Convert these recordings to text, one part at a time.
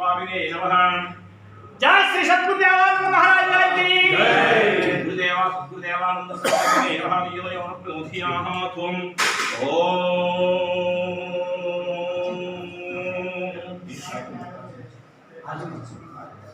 स्वामिने नमः जय श्री सद्गुरुदेवानंद महाराज की जय गुरुदेवा सद्गुरुदेवानंद स्वामिने नमः विजयो अनुप्रमोदियाः त्वं ओम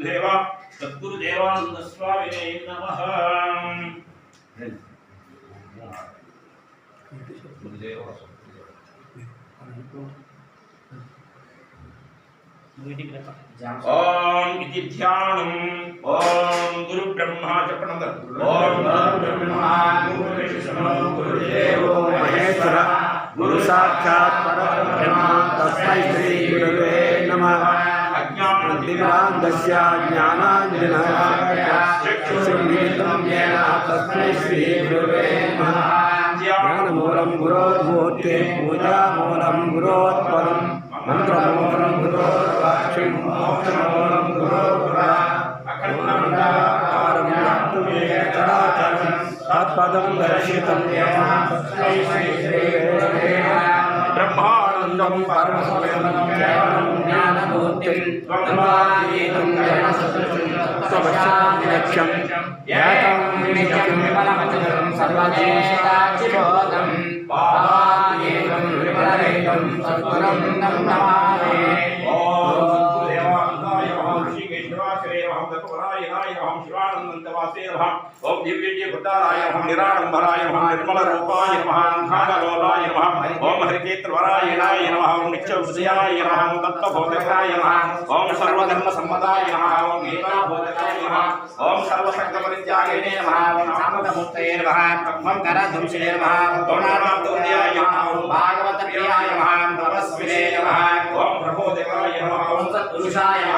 ఓం గురుదేవ సద్గురుదేవానంద స్వామినే నమః గురుదేవ ఓం ఇది ధ్యానం ఓం గురు బ్రహ్మ చెప్పండి ఓం గురు బ్రహ్మ दिव्याङ्गस्याज्ञानाञ्जनः चक्षुर्मिलितं येन तस्मै श्रीगुरुवे नमः ज्ञानमूलं गुरोर्मूर्ते पूजामूलं गुरोत्पलं मन्त्रमूलं गुरोर्वाक्षिं मोक्षमूलं गुरोर्पुरा अखण्डाकारं ज्ञातुं येन चराचरं तत्पदं दर्शितं येन तस्मै श्रीगुरुवे नमः ब्रह्मानन्दं परमसुखमूर्तिं स्वपश्चादिलक्ष्यम् एकं विफलमचलं सर्वदेशताक्षिबोधं पादादेकं विफलमेकं सद्गुणं नमामि ॐ तत्वराय नाय हम शिवानंद वासे नमः ओम दिव्यज्ञ भूताराय हम निराडंबराय नमः निर्मल रूपाय नमः अंधार लोलाय नमः ओम हरिकेत्रवराय नाय नमः ओम नित्यवृषयाय नमः ओम तत्वबोधकाय नमः ओम सर्वधर्म सम्मदाय नमः ओम गीता बोधकाय नमः ओम सर्वसंग परित्यागिने नमः ओम सामद मुक्तये नमः ओम धराधुषे नमः ओम नारायणाय नमः ओम भागवत प्रियाय नमः ओम तपस्विने नमः ओम प्रबोधकाय नमः ओम सत्पुरुषाय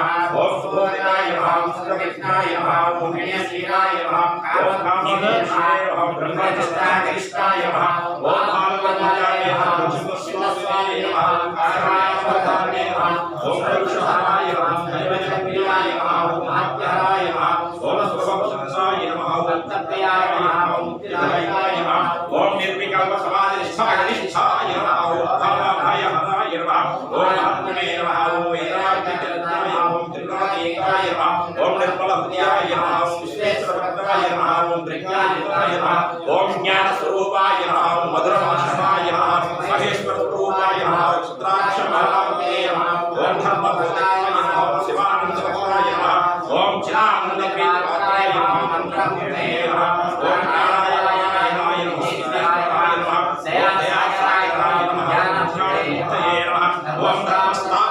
ओष्ठोदयाय भाव सुकृष्णाय भाव मोहिनीशीलाय भाव कामकामदेवाय भाव ब्रह्मचर्याधिष्ठाय भाव ओम भागवताय भाव सुकृष्णस्वाय भाव कारणाय भाव ओम प्रक्षाय भाव दैवचक्रियाय भाव महात्याय भाव ओम स्वभक्षणाय भाव वत्तप्रियाय भाव मुक्तिदायकाय भाव ओम निर्विकल्प समाधिष्ठाय निष्ठा स्वरूपाय नमः ओम ज्ञान स्वरूपाय नमः ओम मधुर भाषणाय नमः महेश्वर स्वरूपाय नमः ओम सुत्राक्ष महामते नमः ओम धर्म भूताय नमः ओम शिवानंद भूताय नमः ओम चिदानंद प्रेमाय नमः मंत्र मूर्ते नमः ओम नारायणाय नमः ओम शिवाय नमः ओम दयाशाय नमः ओम ज्ञान मूर्ते नमः ओम रामस्ताय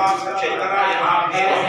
आपका चेहरा यहाँ पे